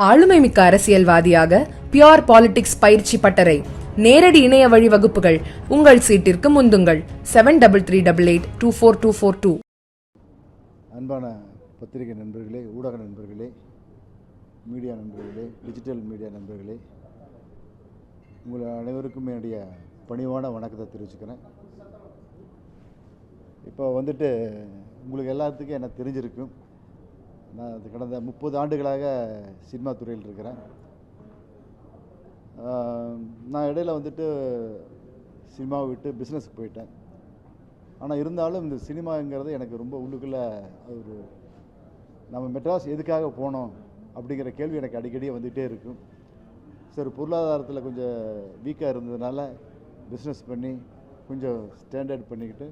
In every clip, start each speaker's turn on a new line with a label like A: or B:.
A: ஆளுமைமிக்க அரசியல்வாதியாக pure politics பயிற்சி பட்டறை. நேரடி இணைய வழி வகுப்புகள். உங்கள் சீட்டிற்கு முந்துங்கள். Seven double three double eight two four two four two
B: அன்பான பத்திரிகை நண்பர்களே ஊடக நண்பர்களே மீடியா நண்பர்களே டிஜிட்டல் மீடியா நண்பர்களே உங்கள் அனைவருக்கும் என்னுடைய பணிவான வணக்கத்தை தெரிவிச்சுக்கிறேன். இப்போ வந்துட்டு உங்களுக்கு எல்லாத்துக்கும் எனக்கு தெரிஞ்சிருக்கும்? நான் அது கடந்த முப்பது ஆண்டுகளாக சினிமா துறையில் இருக்கிறேன். நான் இடையில வந்துட்டு சினிமாவை விட்டு பிஸ்னஸுக்கு போயிட்டேன். ஆனால் இருந்தாலும் இந்த சினிமாங்கிறது எனக்கு ரொம்ப உள்ளுக்குள்ளே ஒரு நம்ம மெட்ராஸ் எதுக்காக போனோம் அப்படிங்கிற கேள்வி எனக்கு அடிக்கடி வந்துகிட்டே இருக்கும். சரி பொருளாதாரத்தில் கொஞ்சம் வீக்காக இருந்ததுனால பிஸ்னஸ் பண்ணி கொஞ்சம் ஸ்டாண்டர்ட் பண்ணிக்கிட்டு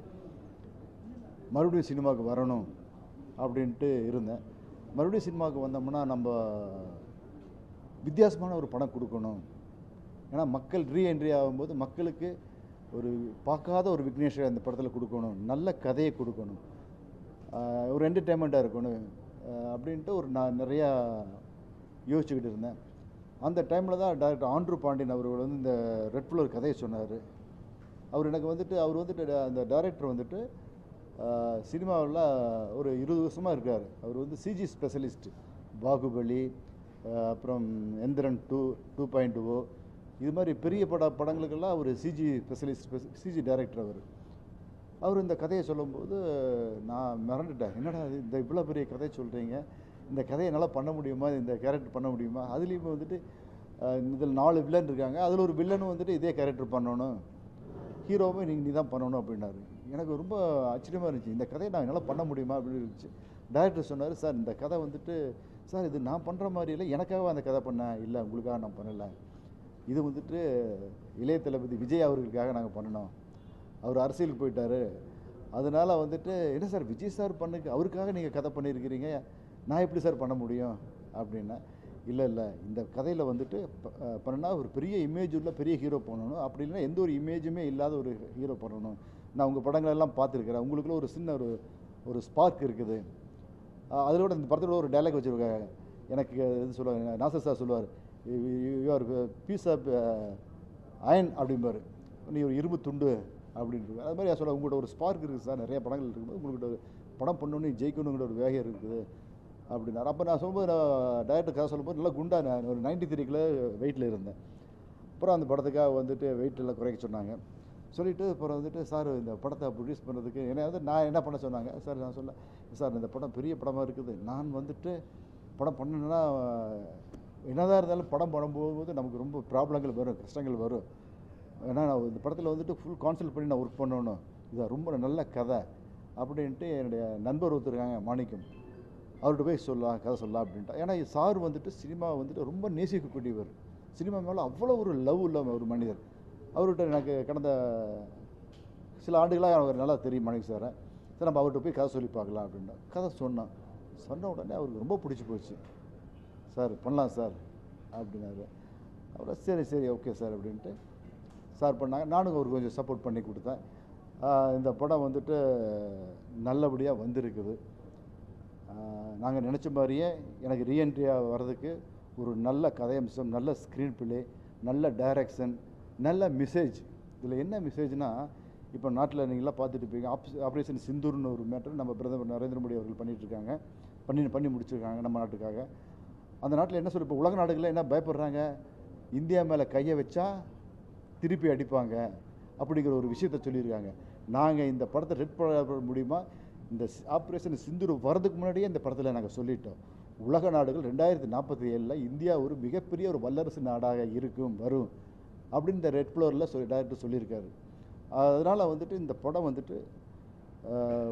B: மறுபடியும் சினிமாவுக்கு வரணும் அப்படின்ட்டு இருந்தேன். மறுபடியும் சினிமாவுக்கு வந்தோம்னா நம்ம வித்தியாசமான ஒரு படம் கொடுக்கணும். ஏன்னா மக்கள் ரீஎன்ட்ரி ஆகும்போது மக்களுக்கு ஒரு பார்க்காத ஒரு விக்னேஷை அந்த படத்தில் கொடுக்கணும். நல்ல கதையை கொடுக்கணும். ஒரு என்டர்டெயின்மெண்ட்டாக இருக்கணும். அப்படின்ட்டு ஒரு நான் நிறையா யோசிச்சுக்கிட்டு இருந்தேன். அந்த டைமில் தான் டாக்டர் ஆண்ட்ரு பாண்டியன் அவர்கள் வந்து இந்த ரெட் ஃப்ளோர் கதையை சொன்னார். அவர் எனக்கு வந்துட்டு அவர் வந்துட்டு அந்த டைரக்டர் வந்துட்டு சினிமாவில் ஒரு இருபது வருஷமாக இருக்கார். அவர் வந்து சிஜி ஸ்பெஷலிஸ்ட் பாகுபலி அப்புறம் Enthiran two two point O. இது மாதிரி பெரிய பட படங்களுக்கெல்லாம் அவர் சிஜி ஸ்பெஷலிஸ்ட் சிஜி டைரக்டர் அவர். அவர் இந்த கதையை சொல்லும்போது நான் மிரண்டுட்டேன் என்னடா இந்த இவ்வளோ பெரிய கதையை சொல்கிறீங்க இந்த கதையை என்னால் பண்ண முடியுமா? இந்த கேரக்டர் பண்ண முடியுமா? அதுலேயும் வந்துட்டு இதில் நாலு வில்லன் இருக்காங்க. அதில் ஒரு வில்லனும் வந்துட்டு இதே கேரக்டர் பண்ணணும். ஹீரோவும் நீங்கள் நீ தான் பண்ணணும் அப்படின்னாரு. எனக்கு ரொம்ப ஆச்சரியமாக இருந்துச்சு. இந்த கதையை நான் என்னால் பண்ண முடியுமா அப்படின்னு இருந்துச்சு. டைரக்டர் சொன்னார் சார் இந்த கதை வந்துட்டு சார் இது நான் பண்ணுற மாதிரி இல்லை எனக்காக அந்த கதை பண்ணேன் இல்லை உங்களுக்காக நான் பண்ணலை. இது வந்துட்டு இளைய தளபதி விஜய் அவர்களுக்காக நாங்கள் பண்ணினோம் அவர் அரசியலுக்கு போயிட்டாரு. அதனால் வந்துட்டு என்ன சார் விஜய் சார் பண்ணுக்கு அவருக்காக நீங்கள் கதை பண்ணியிருக்கிறீங்க? நான் எப்படி சார் பண்ண முடியும்? அப்படின்னா இல்லை இல்லை இந்த கதையில் வந்துட்டு ப- ஒரு பெரிய இமேஜ் உள்ள பெரிய ஹீரோ பண்ணணும். அப்படி இல்லைன்னா எந்த ஒரு இமேஜுமே இல்லாத ஒரு ஹீரோ பண்ணணும். நான் உங்கள் படங்களெல்லாம் பார்த்துருக்கிறேன். உங்களுக்குள்ள ஒரு சின்ன ஒரு ஒரு ஸ்பார்க் இருக்குது. அஹ் அதிலோட இந்த படத்தில் ஒரு டைலாக் வச்சுருக்காங்க. எனக்கு இது சொல்லுவாங்க நாசர் சார் சொல்லுவார் you are piece of iron அப்படிம்பார். நீ ஒரு இரும்பு துண்டு அப்படின்ட்டு. அது மாதிரி சொல்ல உங்கள்கிட்ட ஒரு ஸ்பார்க் இருக்குது சார் நிறைய படங்கள் இருக்கும்போது உங்கள்கிட்ட ஒரு படம் பண்ணணும் ஜெயிக்கணுங்கிற ஒரு வேகம் இருக்குது அப்படின்னாரு. அப்போ நான் சொல்லும்போது நான் டேரக்டர் கதை சொல்லும்போது நல்லா குண்டா நான் ஒரு நைன்டி த்ரீ கிலோ வெயிட்டில் இருந்தேன். அப்புறம் அந்த படத்துக்காக வந்துட்டு வெயிட் எல்லாம் குறைக்க சொன்னாங்க. சொல்லிவிட்டு அப்புறம் வந்துட்டு சார் இந்த படத்தை ப்ரொடியூஸ் பண்ணுறதுக்கு ஏன்னா வந்து நான் என்ன பண்ண சொன்னாங்க சார் நான் சொல்ல சார் இந்த படம் பெரிய படமாக இருக்குது. நான் வந்துட்டு படம் பண்ணணுன்னா என்னதான் இருந்தாலும் படம் பண்ணும்போது நமக்கு ரொம்ப ப்ராப்ளங்கள் வரும் கஷ்டங்கள் வரும். ஏன்னா நான் இந்த படத்தில் வந்துட்டு ஃபுல் கான்சன்ட்ரேட் பண்ணி நான் ஒர்க் பண்ணணும். இது ரொம்ப நல்ல கதை அப்படின்ட்டு என்னுடைய நண்பர் ஒருத்தருக்காங்க மாணிக்கம். அவர்கிட்ட போய் சொல்லலாம் கதை சொல்லலாம் அப்படின்ட்டு. ஏன்னா சார் வந்துட்டு சினிமா வந்துட்டு ரொம்ப நேசிக்கக்கூடியவர். சினிமா மேலே அவ்வளோ ஒரு லவ் உள்ள ஒரு மனிதர். அவர்கிட்ட எனக்கு கடந்த சில ஆண்டுகளாக அவர் நல்லா தெரியும் மனைவி சார். சரி நம்ம அவர்கிட்ட போய் கதை சொல்லி பார்க்கலாம் அப்படின்னா கதை சொன்னோம் சொன்ன உடனே அவருக்கு ரொம்ப பிடிச்சி போச்சு. சார் பண்ணலாம் சார் அப்படின்னாரு. அப்புறம் சரி சரி ஓகே சார் அப்படின்ட்டு சார் பண்ணாங்க. நானும் அவருக்கு கொஞ்சம் சப்போர்ட் பண்ணி கொடுத்தேன். இந்த படம் வந்துட்டு நல்லபடியாக வந்திருக்குது. நாங்கள் நினச்ச மாதிரியே எனக்கு ரீஎன்ட்ரியாக வர்றதுக்கு ஒரு நல்ல கதையம்சம் நல்ல ஸ்க்ரீன் பிளே நல்ல டைரக்ஷன் நல்ல மெசேஜ் இதில் என்ன மெசேஜ்னா இப்போ நாட்டில் நீங்களாம் பார்த்துட்டு இருப்பீங்க ஆப் ஆப்ரேஷன் சிந்தூர்னு ஒரு மேட்டர் நம்ம பிரதமர் நரேந்திர மோடி அவர்கள் பண்ணிகிட்ருக்காங்க பண்ணி பண்ணி முடிச்சிருக்காங்க நம்ம நாட்டுக்காக. அந்த நாட்டில் என்ன சொல்லி இப்போ உலக நாடுகளில் என்ன பயப்படுறாங்க? இந்தியா மேலே கையை வச்சா திருப்பி அடிப்பாங்க அப்படிங்கிற ஒரு விஷயத்த சொல்லியிருக்காங்க. நாங்கள் இந்த படத்தை ரெட் பண்ண முடியுமா? இந்த ஆப்ரேஷன் சிந்தூர் வர்றதுக்கு முன்னாடியே இந்த படத்தில் நாங்கள் சொல்லிட்டோம். உலக நாடுகள் ரெண்டாயிரத்தி நாற்பத்தி ஏழில் இந்தியா ஒரு மிகப்பெரிய ஒரு வல்லரசு நாடாக இருக்கும் வரும். அப்படின்னு இந்த ரெட் ஃப்ளோரில் சொல்லி டேரக்டர் சொல்லியிருக்காரு. அதனால் வந்துட்டு இந்த படம் வந்துட்டு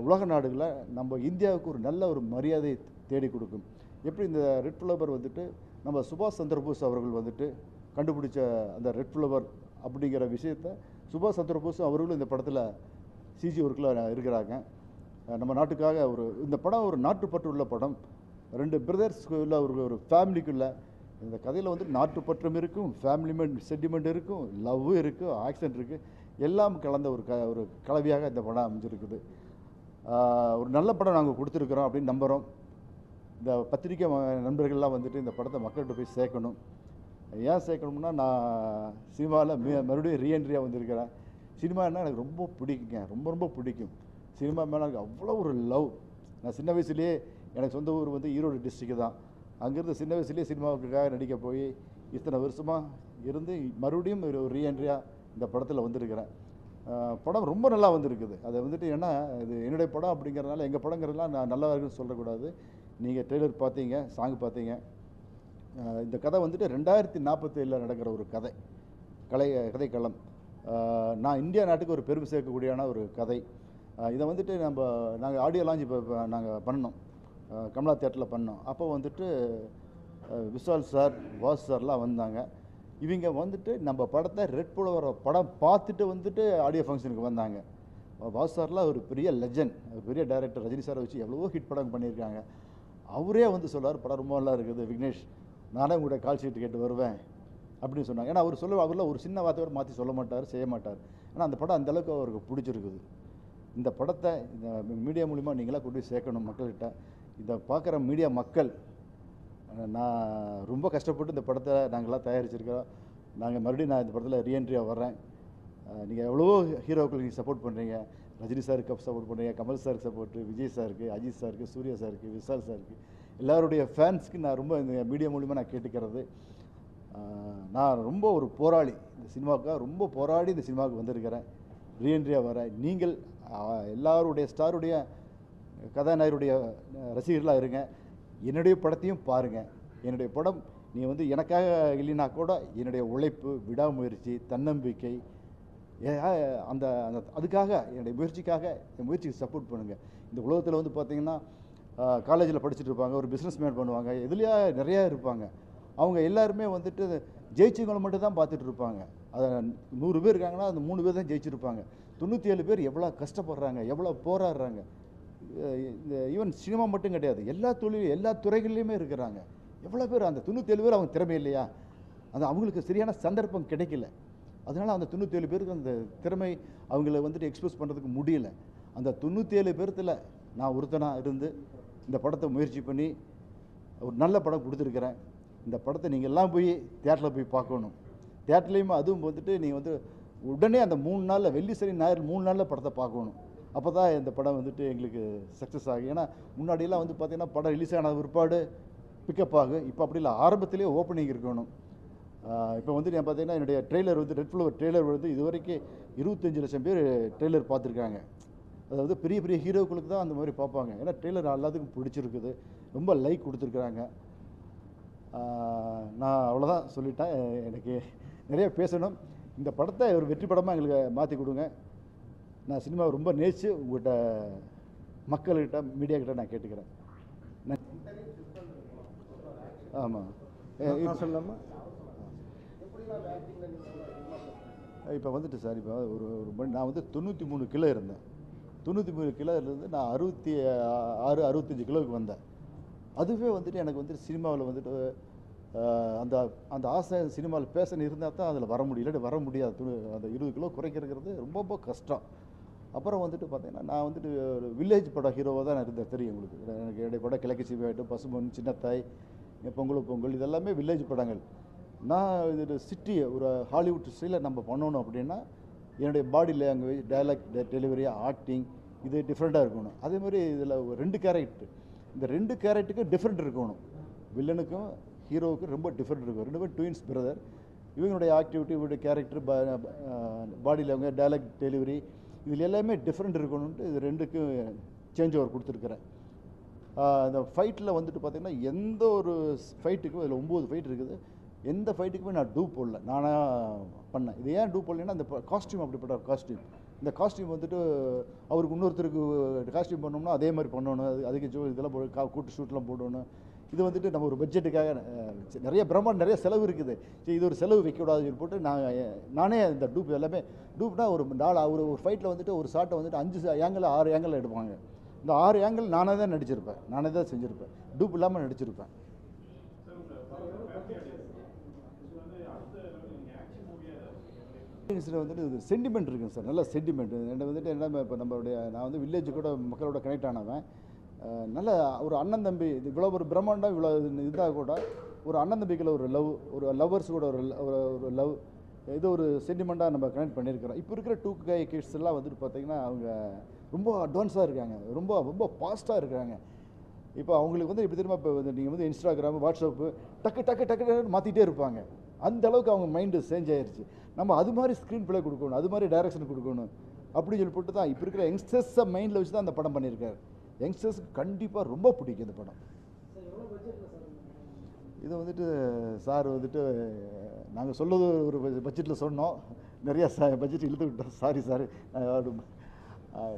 B: உலக நாடுகளில் நம்ம இந்தியாவுக்கு ஒரு நல்ல ஒரு மரியாதை தேடி கொடுக்கும். எப்படி இந்த ரெட் ஃப்ளவர் வந்துட்டு நம்ம சுபாஷ் சந்திரபோஸ் அவர்கள் வந்துட்டு கண்டுபிடிச்ச அந்த ரெட் ஃப்ளவர் அப்படிங்கிற விஷயத்த சுபாஷ் சந்திரபோஸ் அவர்களும் இந்த படத்தில் சிஜி ஒர்க்கில் இருக்கிறாங்க. நம்ம நாட்டுக்காக ஒரு இந்த படம் ஒரு நாட்டுப்பற்று உள்ள படம். ரெண்டு பிரதர்ஸ்க்குள்ள ஒரு ஒரு ஃபேமிலிக்குள்ளே இந்த கதையில் வந்து நாட்டுப்பற்றம் இருக்கும் ஃபேமிலி சென்டிமெண்ட் இருக்கும் லவ் இருக்கும் ஆக்சிடென்ட் இருக்குது எல்லாம் கலந்த ஒரு க ஒரு கலவையாக இந்த படம் அமைஞ்சிருக்குது. ஒரு நல்ல படம் நாங்கள் கொடுத்துருக்குறோம் அப்படின்னு நம்புகிறோம் இந்த பத்திரிக்கை நண்பர்கள்லாம் வந்துட்டு இந்த படத்தை மக்கள்கிட்ட போய் சேர்க்கணும். ஏன் சேர்க்கணும்னா நான் சினிமாவில் மீ மறுபடியும் ரீஎன்ட்ரியாக வந்திருக்கிறேன். சினிமானா எனக்கு ரொம்ப பிடிக்குங்க. ரொம்ப ரொம்ப பிடிக்கும். சினிமா மேலே எனக்கு அவ்வளோ ஒரு லவ் நான் சின்ன வயசுலேயே எனக்கு சொந்த ஊர் வந்து ஈரோடு டிஸ்ட்ரிக்ட் தான். அங்கேருந்து சின்ன வயசுலேயே சினிமாவுக்காக நடிக்க போய் இத்தனை வருஷமாக இருந்து மறுபடியும் ஒரு ரீஎன்ட்ரியாக இந்த படத்தில் வந்திருக்கிறேன். படம் ரொம்ப நல்லா வந்திருக்குது. அதை வந்துட்டு ஏன்னா இது என்னுடைய படம் அப்படிங்கிறதுனால எங்கள் படங்கிறதுலாம் நான் நல்லா இருக்குன்னு சொல்லக்கூடாது. நீங்கள் ட்ரெய்லர் பார்த்தீங்க சாங் பார்த்தீங்க. இந்த கதை வந்துட்டு ரெண்டாயிரத்தி நாற்பத்தேழில் நடக்கிற ஒரு கதை. கலை கதைக்களம். நான் இந்தியா நாட்டுக்கு ஒரு பெருமை சேர்க்கக்கூடியான ஒரு கதை. இதை வந்துட்டு நம்ம நாங்கள் ஆடியோ லான்ச் இப்போ நாங்கள் பண்ணோம் கமலா தேட்டரில் பண்ணோம். அப்போ வந்துட்டு விஷால் சார் வாஸ் சார்லாம் வந்தாங்க. இவங்க வந்துட்டு நம்ம படத்தை ரெட் புலவர படம் பார்த்துட்டு வந்துட்டு ஆடியோ ஃபங்க்ஷனுக்கு வந்தாங்க. வாஸ் சார்லாம் ஒரு பெரிய லெஜண்ட் பெரிய டைரக்டர் ரஜினி சாரை வச்சு எவ்வளவோ ஹிட் படம் பண்ணியிருக்காங்க. அவரே வந்து சொல்றார் படம் ரொம்ப நல்லா இருக்குது விக்னேஷ் நானே உங்களுடைய கால் ஷீட் கேட்டு வருவேன் அப்படின்னு சொன்னாங்க. ஏன்னா அவர் சொல்ல அவரில் ஒரு சின்ன வார்த்தையோட மாற்றி சொல்ல மாட்டார் செய்ய மாட்டார். ஏன்னா அந்த படம் அந்தளவுக்கு அவருக்கு பிடிச்சிருக்குது. இந்த படத்தை இந்த மீடியா மூலிமா நீங்களாம் கொண்டு போய் சேர்க்கணும் மக்கள்கிட்ட. இதை பார்க்குற மீடியா மக்கள் நான் ரொம்ப கஷ்டப்பட்டு இந்த படத்தை நாங்களாம் தயாரிச்சிருக்கிறோம். நாங்கள் மறுபடியும் நான் இந்த படத்தில் ரீஎன்ட்ரியாக வர்றேன். நீங்கள் எவ்வளவோ ஹீரோக்கள் நீங்கள் சப்போர்ட் பண்ணுறீங்க ரஜினி சாருக்கு சப்போர்ட் பண்ணுறீங்க கமல் சாருக்கு சப்போர்ட்டு விஜய் சாருக்கு அஜித் சாருக்கு சூர்யா சாருக்கு விஷால் சாருக்கு. எல்லாருடைய ஃபேன்ஸ்க்கு நான் ரொம்ப இந்த மீடியா மூலிமா நான் கேட்டுக்கிறது. நான் ரொம்ப ஒரு போராளி. இந்த சினிமாவுக்காக ரொம்ப போராடி இந்த சினிமாவுக்கு வந்திருக்கிறேன். ரீஎன்ட்ரியாக வரேன் நீங்கள் எல்லாருடைய ஸ்டாருடைய கதாநாயகருடைய ரசிகர்களாக இருங்க. என்னுடைய படத்தையும் பாருங்கள் என்னுடைய படம் நீ வந்து எனக்காக இல்லைனா கூட என்னுடைய உழைப்பு விடாமுயற்சி தன்னம்பிக்கை ஏ- அந்த அந்த அதுக்காக என்னுடைய முயற்சிக்காக என் முயற்சிக்கு சப்போர்ட் பண்ணுங்கள் இந்த உலகத்தில் வந்து பார்த்திங்கன்னா காலேஜில் படிச்சுட்டு இருப்பாங்க. ஒரு பிஸ்னஸ் மேன் பண்ணுவாங்க. இதுலையாக நிறையா இருப்பாங்க. அவங்க எல்லாருமே வந்துட்டு ஜெயிச்சவங்களை மட்டும் தான் பார்த்துட்டு இருப்பாங்க. அதை நூறு பேர் இருக்காங்கன்னா அந்த மூணு பேர் தான் ஜெயிச்சிருப்பாங்க. தொண்ணூற்றி ஏழு பேர் எவ்வளோ கஷ்டப்படுறாங்க எவ்வளோ போராடுறாங்க. இந்த ஈவன் சினிமா மட்டும் கிடையாது. எல்லா தொழில் எல்லா துறைகள்லையுமே இருக்கிறாங்க. எவ்வளோ பேர் அந்த தொண்ணூற்றேழு பேர் அவங்க திறமை இல்லையா? அது அவங்களுக்கு சரியான சந்தர்ப்பம் கிடைக்கல. அதனால் அந்த தொண்ணூற்றேழு பேருக்கு அந்த திறமை அவங்கள வந்துட்டு எக்ஸ்பிரஸ் பண்ணுறதுக்கு முடியல. அந்த தொண்ணூற்றேழு பேர்த்தில் நான் ஒருத்தனாக இருந்து இந்த படத்தை முயற்சி பண்ணி ஒரு நல்ல படம் கொடுத்துருக்குறேன். இந்த படத்தை நீங்கள் எல்லாம் போய் தேட்டரில் போய் பார்க்கணும். தேட்டர்லேயும் அதுவும் வந்துட்டு நீங்கள் வந்து உடனே அந்த மூணு நாளில் வெள்ளி சனி ஞாயிறு மூணு நாளில் படத்தை பார்க்கணும். அப்போ தான் இந்த படம் வந்துட்டு எங்களுக்கு சக்ஸஸ் ஆகும் ஏன்னா முன்னாடியெல்லாம் வந்து பார்த்தீங்கன்னா படம் ரிலீஸ் ஆன பிற்பாடு பிக்கப் ஆகும். இப்போ அப்படி இல்லை. ஆரம்பத்திலே ஓப்பனிங் இருக்கணும். இப்போ வந்து நான் பார்த்தீங்கன்னா என்னுடைய ட்ரெய்லர் வந்து ரெட் ஃப்ளவர் ட்ரெய்லர் வந்து இது வரைக்கும் இருபத்தஞ்சு லட்சம் பேர் ட்ரெய்லர் பார்த்துருக்காங்க. அதாவது பெரிய பெரிய ஹீரோக்களுக்கு தான் அந்த மாதிரி பார்ப்பாங்க. ஏன்னா ட்ரெய்லர் எல்லாத்துக்கும் பிடிச்சிருக்குது. ரொம்ப லைக் கொடுத்துருக்குறாங்க. நான் அவ்வளோதான் சொல்லிட்டேன். எனக்கு நிறைய பேசணும். இந்த படத்தை ஒரு வெற்றி படமாக எங்களுக்கு மாற்றி கொடுங்க. நான் சினிமாவை ரொம்ப நேசித்து உங்கள்கிட்ட மக்கள்கிட்ட மீடியா கிட்ட நான் கேட்டுக்கிறேன். ஆமாம்
C: நான் சொல்லலாமா
B: இப்போ வந்துட்டு சார் இப்போ ஒரு ஒரு மணி நான் வந்து தொண்ணூற்றி மூணு கிலோ இருந்தேன். தொண்ணூற்றி மூணு கிலோ இருந்து நான் அறுபத்தி ஆறு அறுபத்தஞ்சு கிலோவுக்கு வந்தேன். அதுவே வந்துட்டு எனக்கு வந்துட்டு சினிமாவில் வந்துட்டு அந்த அந்த ஆசை சினிமாவில் பேசணும் இருந்தால் தான் அதில் வர முடியும் இல்லாட்டி வர முடியாது. அந்த இருபது கிலோ குறைக்கிறது ரொம்ப ரொம்ப கஷ்டம். அப்புறம் வந்துட்டு பார்த்தீங்கன்னா நான் வந்துட்டு ஒரு வில்லேஜ் படம் ஹீரோவாக தான் நான் இருந்தேன். தெரியும் உங்களுக்கு. எனக்கு என்னுடைய படம் கிழக்கு சிவாயிட்டு பசுமன் சின்னத்தாய் பொங்கல் பொங்கல் இதெல்லாமே வில்லேஜ் படங்கள். நான் இது சிட்டியை ஒரு ஹாலிவுட் ஸ்டைலில் நம்ம பண்ணணும் அப்படின்னா என்னுடைய body language dialogue delivery acting இது டிஃப்ரெண்ட்டாக இருக்கணும். அதே மாதிரி இதில் ஒரு ரெண்டு கேரக்டர் இந்த ரெண்டு கேரக்டருக்கும் டிஃப்ரெண்ட் இருக்கணும். வில்லனுக்கும் ஹீரோவுக்கும் ரொம்ப டிஃப்ரெண்ட் இருக்கும். ரெண்டு பேரும் ட்வின்ஸ் பிரதர் இவங்களுடைய ஆக்டிவிட்டி இவருடைய character body language dialogue delivery இதில் எல்லாமே டிஃப்ரெண்ட் இருக்கணும்ட்டு இது ரெண்டுக்கும் சேஞ்ச் ஓவர் கொடுத்துருக்குறேன். இந்த ஃபைட்டில் வந்துட்டு பார்த்திங்கன்னா எந்த ஒரு ஃபைட்டுக்கும் இதில் ஒம்பது ஃபைட் இருக்குது. எந்த ஃபைட்டுக்குமே நான் டூ போடல. நானாக பண்ணேன். இது ஏன் டூ போடலைன்னா அந்த காஸ்டியூம் அப்படிப்பட்ட காஸ்டியூம் இந்த காஸ்டியூம் வந்துட்டு அவருக்கு இன்னொருத்தருக்கு காஸ்டியூம் பண்ணோம்னா அதே மாதிரி பண்ணணும். அது அதுக்கு ஜோ இதெல்லாம் போட்டு கா கூட்டு ஷூட்லாம் போடணும். இது வந்துட்டு நம்ம ஒரு பட்ஜெட்டுக்காக நிறைய பிரம்மாண்ட நிறைய செலவு இருக்குது. சரி இது ஒரு செலவு வைக்கக்கூடாதுன்னு சொல்லி போட்டு நான் நானே இந்த டூப் எல்லாமே டூப்னா ஒரு நாலு ஒரு ஒரு ஃபைட்டில் வந்துட்டு ஒரு ஷாட்டை வந்துட்டு அஞ்சு ஏங்கில் ஆறு ஏங்கில் எடுப்பாங்க. இந்த ஆறு ஏங்கிள் நானே தான் நடிச்சிருப்பேன். நானே தான் செஞ்சுருப்பேன். டூப் இல்லாமல் நடிச்சிருப்பேன். இதில் வந்துட்டு இது சென்டிமெண்ட் இருக்குங்க சார். நல்ல சென்டிமெண்ட் என்ன வந்துட்டு என்ன இப்போ நம்மளுடைய நான் வந்து வில்லேஜ் கூட மக்களோட கனெக்ட் ஆனவன். நல்ல ஒரு அண்ணன் தம்பி இது இவ்வளோ ஒரு பிரம்மாண்டம் இவ்வளோ இதாக கூட ஒரு அண்ணன் தம்பிக்குள்ள ஒரு லவ் ஒரு லவ்வர்ஸ் கூட ஒரு ஒரு லவ் இது ஒரு சென்டிமெண்ட்டாக நம்ம கனெக்ட் பண்ணியிருக்கிறோம் இப்போ இருக்கிற டூ கை கிட்ஸ் எல்லாம் வந்துட்டு பார்த்தீங்கன்னா அவங்க ரொம்ப அட்வான்ஸாக இருக்காங்க. ரொம்ப ரொம்ப ஃபாஸ்ட்டாக இருக்காங்க. இப்போ அவங்களுக்கு வந்து இப்படி திரும்ப இப்போ வந்து நீங்கள் வந்து இன்ஸ்டாகிராம் வாட்ஸ்அப்பு டக்கு டக்கு டக்கு மாற்றிட்டே இருப்பாங்க. அந்த அளவுக்கு அவங்க மைண்டு சேஞ்ச் ஆயிடுச்சு நம்ம அது மாதிரி ஸ்க்ரீன் பிளே கொடுக்கணும் அது மாதிரி டைரக்ஷன் கொடுக்கணும் அப்படின்னு சொல்லி போட்டு தான் இப்போ இருக்கிற யங்ஸ்டர்ஸை மைண்டில் வச்சு தான் அந்த படம் பண்ணியிருக்காரு. யங்ஸ்டர்ஸ்க்கு கண்டிப்பாக ரொம்ப பிடிக்கும் இந்த படம். இது வந்துட்டு சார் வந்துட்டு நாங்கள் சொல்லுவது ஒரு பட்ஜெட்டில் சொன்னோம். நிறைய ச பட்ஜெட் இழுத்து விட்டோம். சாரி சார்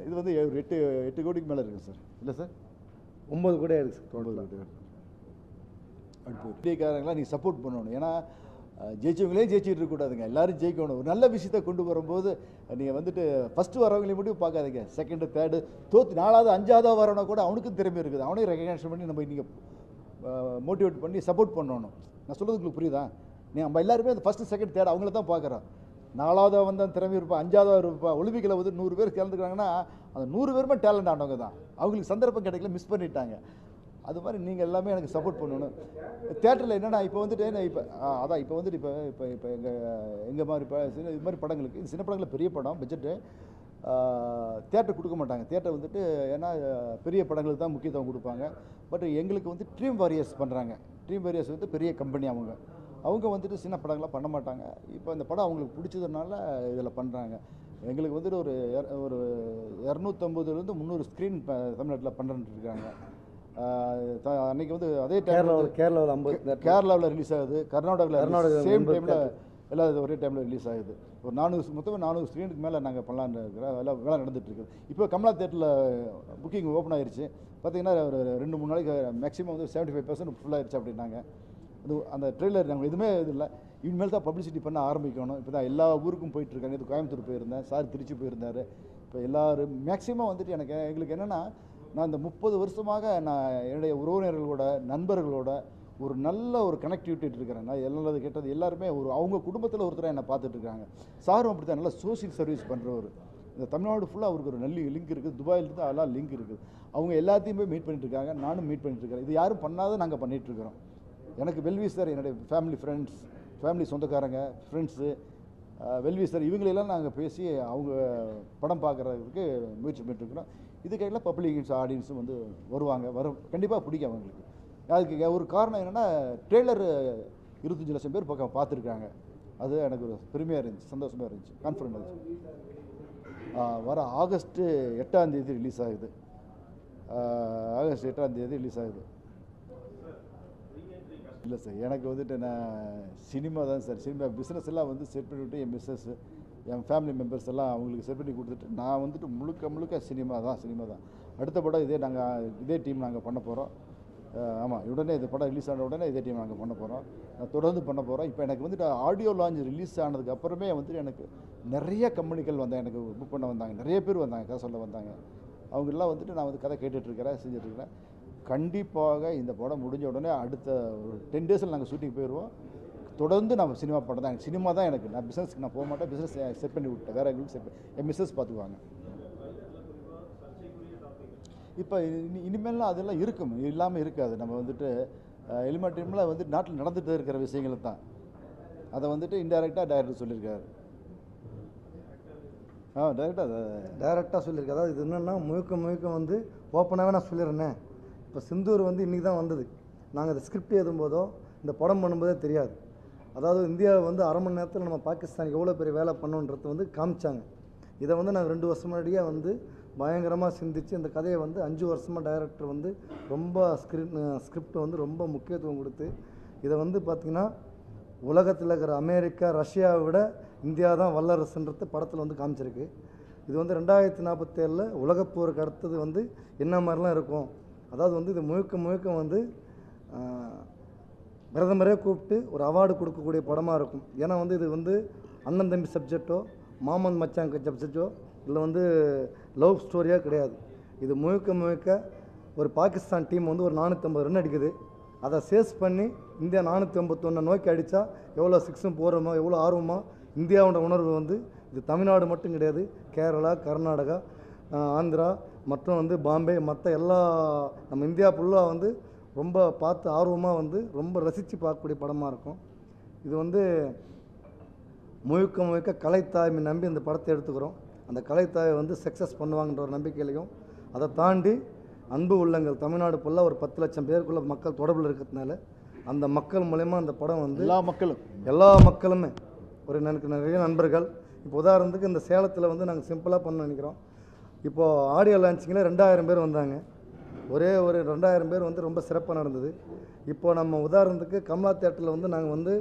B: இது வந்து ஒரு எட்டு எட்டு கோடிக்கு மேலே இருக்குது சார். இல்லை சார்?
C: ஒம்பது கூட இருக்கு சார்
B: ஒன்பது கோடி மீடியக்காரங்களாம் நீங்கள் சப்போர்ட் பண்ணணும். ஏன்னா ஜெயிச்சவங்களே ஜெயிச்சுட்டு இருக்கக்கூடாதுங்க எல்லாரும் ஜெயிக்கணும். ஒரு நல்ல விஷயத்தை கொண்டு வரும்போது நீங்கள் வந்துட்டு ஃபஸ்ட்டு வரவங்களையும் மட்டும் பார்க்காதீங்க. செகண்டு தேர்டு தோத்து நாலாவது அஞ்சாவது வரவனா கூட அவனுக்கும் திறமை இருக்குது. அவனையும் ரெகக்னேஷன் பண்ணி நம்ம நீங்கள் மோட்டிவேட் பண்ணி சப்போர்ட் பண்ணணும். நான் சொல்கிறது உங்களுக்கு புரியுதா? நீ நம்ம எல்லாருமே அந்த ஃபஸ்ட்டு செகண்ட் தேர்ட் அவங்கள தான் பார்க்குறோம். நாலாவதாக வந்தால் திறமை இருப்பான் அஞ்சாவதாக இருப்பான் ஒலிம்பிக்கில் வந்து நூறு பேர் கலந்துக்கிறாங்கன்னா அந்த நூறு பேருமே டேலண்ட் ஆனவங்க தான். அவங்களுக்கு சந்தர்ப்பம் கிடைக்கல மிஸ் பண்ணிட்டாங்க. அது மாதிரி நீங்கள் எல்லாமே எனக்கு சப்போர்ட் பண்ணணும். தேட்டரில் என்னென்னா இப்போ வந்துட்டு நான் இப்போ அதான் இப்போ வந்துட்டு இப்போ இப்போ இப்போ எங்கள் எங்கள் மாதிரி இப்போ சின்ன இது மாதிரி படங்களுக்கு இது சின்ன படங்களில் பெரிய படம் பட்ஜெட்டு தேட்டர் கொடுக்க மாட்டாங்க. தேட்டர் வந்துட்டு ஏன்னா பெரிய படங்களுக்கு தான் முக்கியத்துவம் கொடுப்பாங்க. பட் எங்களுக்கு வந்து ட்ரீம் வாரியர்ஸ் பண்ணுறாங்க ட்ரீம் வாரியர்ஸ் வந்து பெரிய கம்பெனி அவங்க. அவங்க வந்துட்டு சின்ன படங்களாக பண்ண மாட்டாங்க. இப்போ இந்த படம் அவங்களுக்கு பிடிச்சதுனால இதில் பண்ணுறாங்க எங்களுக்கு வந்துட்டு ஒரு ஒரு இரநூத்தம்பதுலேருந்து முந்நூறு ஸ்க்ரீன் தமிழ்நாட்டில் பண்ணுறேன்ட்டு இருக்காங்க. அன்னைக்கு வந்து அதே
C: கேரளாவில் கேரளாவில் ஐம்பது
B: கேரளாவில் ரிலீஸ் ஆகுது. கர்நாடகாவில்
C: கர்நாடகாவில்
B: சேம் டைமில் எல்லாம் இது ஒரே டைமில் ரிலீஸ் ஆகுது. ஒரு நானூறு மொத்தம் நானூறு ஸ்க்ரீனுக்கு மேலே நாங்கள் பண்ணலான்னு இருக்கிறோம் எல்லாம் வேலை நடந்துட்டு இருக்குது. இப்போ கமலா தேட்டரில் புக்கிங் ஓப்பன் ஆயிருச்சு. பார்த்தீங்கன்னா ஒரு ரெண்டு மூணு நாளைக்கு மேக்ஸிமம் வந்து செவன்ட்டி ஃபைவ் பர்சன்ட் ஃபுல் ஆயிருச்சு அப்படின்னாங்க. அது அந்த ட்ரெய்லர் நாங்கள் எதுவுமே இது இல்லை. இனிமேல் தான் பப்ளிசிட்டி பண்ண ஆரம்பிக்கணும். இப்போ தான் எல்லா ஊருக்கும் போயிட்டுருக்காங்க இது கோயம்புத்தூர் போயிருந்தேன். சார் திருச்சி போயிருந்தார். இப்போ எல்லாரும் மேக்ஸிமம் வந்துட்டு எனக்கு எங்களுக்கு என்னென்னா நான் இந்த முப்பது வருஷமாக நான் என்னுடைய உறவினர்களோட நண்பர்களோட ஒரு நல்ல ஒரு கனெக்டிவிட்டி இருக்கிறேன் நான் நல்லது கெட்டது எல்லாருமே ஒரு அவங்க குடும்பத்தில் ஒருத்தராக என்னை பார்த்துட்ருக்காங்க சாரும் அப்படி தான் நல்லா சோசியல் சர்வீஸ் பண்ணுறவர் இந்த தமிழ்நாடு ஃபுல்லாக அவருக்கு ஒரு நல்ல லிங்க் இருக்குது. துபாயிலேருந்து அதெல்லாம் லிங்க் இருக்குது. அவங்க எல்லாத்தையுமே மீட் பண்ணிட்டு இருக்காங்க. நானும் மீட் பண்ணிட்டுருக்கேன் இது யாரும் பண்ணாத நாங்கள் பண்ணிட்டு இருக்கிறோம். எனக்கு வெல்விசர் என்னுடைய ஃபேமிலி ஃப்ரெண்ட்ஸ் ஃபேமிலி சொந்தக்காரங்க ஃப்ரெண்ட்ஸு வெல்விசர் இவங்களெல்லாம் நாங்கள் பேசி அவங்க படம் பார்க்குறதுக்கு முயற்சி பண்ணிட்டுருக்கிறோம் இதுக்கெல்லாம் பப்ளிக் ஆடியன்ஸும் வந்து வருவாங்க வரும். கண்டிப்பாக பிடிக்கும் அவங்களுக்கு. அதுக்கு ஒரு காரணம் என்னென்னா ட்ரெய்லர் இருபத்தஞ்சி லட்சம் பேர் பக்கம் பார்த்துருக்காங்க அது எனக்கு ஒரு பெருமையாக இருந்துச்சு சந்தோஷமாக இருந்துச்சு கான்ஃபிடன்ஸ் இருந்துச்சு. வர ஆகஸ்ட்டு எட்டாம் தேதி ரிலீஸ் ஆகுது. ஆகஸ்ட் எட்டாம் தேதி ரிலீஸ் ஆகுது. இல்லை சார் எனக்கு வந்துட்டு நான் சினிமா தான் சார் சினிமா பிஸ்னஸ் எல்லாம் வந்து செட் பண்ணிவிட்டு என் மிஸ்ஸஸ்ஸு என் ஃபேமிலி மெம்பர்ஸ் எல்லாம் அவங்களுக்கு செட் பண்ணி கொடுத்துட்டு நான் வந்துட்டு முழுக்க முழுக்க சினிமா தான் சினிமா தான். அடுத்த படம் இதே நாங்கள் இதே டீம் நாங்கள் பண்ண போகிறோம் ஆமாம் உடனே இந்த படம் ரிலீஸ் ஆன உடனே இதே டீம் நாங்கள் பண்ண போகிறோம் நான் தொடர்ந்து பண்ண போகிறோம் இப்போ எனக்கு வந்துட்டு ஆடியோ லான்ச் ரிலீஸ் ஆனதுக்கு அப்புறமே வந்துட்டு எனக்கு நிறைய கம்பெனிகள் வந்தாங்க எனக்கு புக் பண்ண வந்தாங்க நிறைய பேர் வந்தாங்க கதை சொல்ல வந்தாங்க. அவங்கெல்லாம் வந்துட்டு நான் வந்து கதை கேட்டுட்ருக்கிறேன் செஞ்சுட்ருக்கிறேன் கண்டிப்பாக இந்த படம் முடிஞ்ச உடனே அடுத்த ஒரு டென் டேஸில் நாங்கள் ஷூட்டிங் போயிடுவோம் தொடர்ந்து நம்ம சினிமா படம் தான் சினிமா தான் எனக்கு. நான் பிஸ்னஸ்க்கு நான் போக மாட்டேன். பிஸ்னஸ் செட் பண்ணி விட்டேன் வேறு எங்களுக்கு செட் என் மிஸ்ஸஸ் பார்த்துக்குவாங்க. இப்போ இனி இனிமேல்லாம் அதெல்லாம் இருக்கும். இல்லாமல் இருக்காது. நம்ம வந்துட்டு எலிமெண்ட்ரிமில் வந்து நாட்டில் நடந்துகிட்டு இருக்கிற விஷயங்கள் தான். அதை வந்துட்டு இன்டெரக்டாக டைரக்டர் சொல்லியிருக்காரு. ஆ டைரக்டாக
C: டைரெக்டாக சொல்லியிருக்கு. அதாவது இது என்னென்னா முழுக்க முழுக்க வந்து ஓப்பனாகவே நான் சொல்லிடுறேனே. இப்போ சிந்தூர் வந்து இன்றைக்கி தான் வந்தது நாங்கள் இந்த ஸ்கிரிப்ட் எழுதும்போதோ இந்த படம் பண்ணும்போதே தெரியாது. அதாவது இந்தியா வந்து அரை மணி நேரத்தில் நம்ம பாகிஸ்தானுக்கு எவ்வளோ பெரிய வேலை பண்ணோன்றது வந்து காமிச்சாங்க. இதை வந்து நாங்கள் ரெண்டு வருஷம் முன்னாடியே வந்து பயங்கரமாக சிந்திச்சு இந்த கதையை வந்து அஞ்சு வருஷமாக டைரக்டர் வந்து ரொம்ப ஸ்கிரிப்ட் ஸ்கிரிப்ட் வந்து ரொம்ப முக்கியத்துவம் கொடுத்து இதை வந்து பார்த்திங்கன்னா உலகத்தில் இருக்கிற அமெரிக்கா ரஷ்யாவை விட இந்தியா தான் வல்லரசுன்றது படத்தில் வந்து காமிச்சிருக்கு. இது வந்து ரெண்டாயிரத்தி நாற்பத்தேழில் உலகப்போருக்கு அடுத்தது வந்து என்ன மாதிரிலாம் இருக்கும்? அதாவது வந்து இது முழுக்க முழுக்க வந்து பிரதமரே கூப்பிட்டு ஒரு அவார்டு கொடுக்கக்கூடிய படமாக இருக்கும். ஏன்னா வந்து இது வந்து அண்ணன் தம்பி சப்ஜெக்டோ மாமன் மச்சான் சப்ஜெக்டோ இல்லை வந்து லவ் ஸ்டோரியாக கிடையாது. இது முழுக்க முழுக்க ஒரு பாகிஸ்தான் டீம் வந்து ஒரு நானூற்றம்பது ரன் அடிக்குது. அதை சேஸ் பண்ணி இந்தியா நானூற்றி ஐம்பத்தொன்னு நோக்கி அடித்தா எவ்வளோ சிக்ஸும் போகிறோமோ எவ்வளோ ஆர்வமோ இந்தியாவோட உணர்வு வந்து இது தமிழ்நாடு மட்டும் கிடையாது. கேரளா கர்நாடகா ஆந்திரா மற்றும் வந்து பாம்பே மற்ற எல்லா நம்ம இந்தியா ஃபுல்லாக வந்து ரொம்ப பார்த்து ஆர்வமாக வந்து ரொம்ப ரசித்து பார்க்கக்கூடிய படமாக இருக்கும். இது வந்து முழுக்க முழுக்க கலைத்தாய்மை நம்பி இந்த படத்தை எடுத்துக்கிறோம். அந்த கலைத்தாயை வந்து சக்ஸஸ் பண்ணுவாங்கன்ற ஒரு நம்பிக்கையிலையும் அதை தாண்டி அன்பு உள்ளங்கள் தமிழ்நாடு ஃபுல்லாக ஒரு பத்து லட்சம் பேருக்குள்ள மக்கள் தொடர்பில் இருக்கிறதுனால அந்த மக்கள் மூலயமா அந்த படம் வந்து
B: எல்லா மக்களும்.
C: எல்லா மக்களுமே. ஒரு எனக்கு நிறைய நண்பர்கள். இப்போ உதாரணத்துக்கு இந்த சேலத்தில் வந்து நாங்கள் சிம்பிளாக பண்ண நினைக்கிறோம். இப்போது ஆடியோ லான்ச்சிங்கில் ரெண்டாயிரம் பேர் வந்தாங்க. ஒரே ஒரு ரெண்டாயிரம் பேர் வந்து ரொம்ப சிறப்பாக நடந்தது. இப்போ நம்ம உதாரணத்துக்கு கமலா தேட்டரில் வந்து நாங்கள் வந்து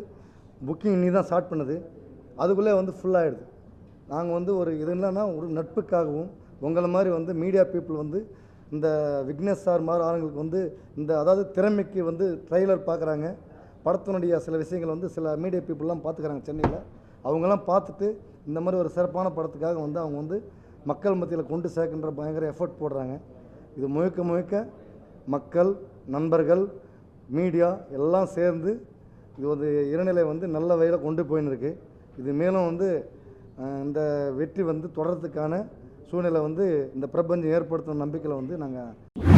C: புக்கிங் இன்னி தான் ஸ்டார்ட் பண்ணுது. அதுக்குள்ளே வந்து ஃபுல்லாகிடுது நாங்கள் வந்து ஒரு இது என்னன்னா ஒரு நட்புக்காகவும் உங்களை மாதிரி வந்து மீடியா பீப்புள் வந்து இந்த விக்னேஷ் சார் மாதிரி ஆளுங்களுக்கு வந்து இந்த அதாவது திறமைக்கு வந்து ட்ரைலர் பார்க்குறாங்க. படத்தினுடைய சில விஷயங்கள் வந்து சில மீடியா பீப்புளெலாம் பார்த்துக்கிறாங்க சென்னையில். அவங்கெல்லாம் பார்த்துட்டு இந்த மாதிரி ஒரு சிறப்பான படத்துக்காக வந்து அவங்க வந்து மக்கள் மத்தியில் கொண்டு சேர்க்கின்ற பயங்கர எஃபர்ட் போடுறாங்க. இது முழுக்க முழுக்க மக்கள் நண்பர்கள் மீடியா எல்லாம் சேர்ந்து இது ஒரு இறைநிலை வந்து நல்ல வகையில் கொண்டு போயின்னு இருக்குது இது மேலும் வந்து இந்த வெற்றி வந்து தொடர்றதுக்கான சூழ்நிலை வந்து இந்த பிரபஞ்சம் ஏற்படுத்தும் நம்பிக்கையில் வந்து நாங்கள்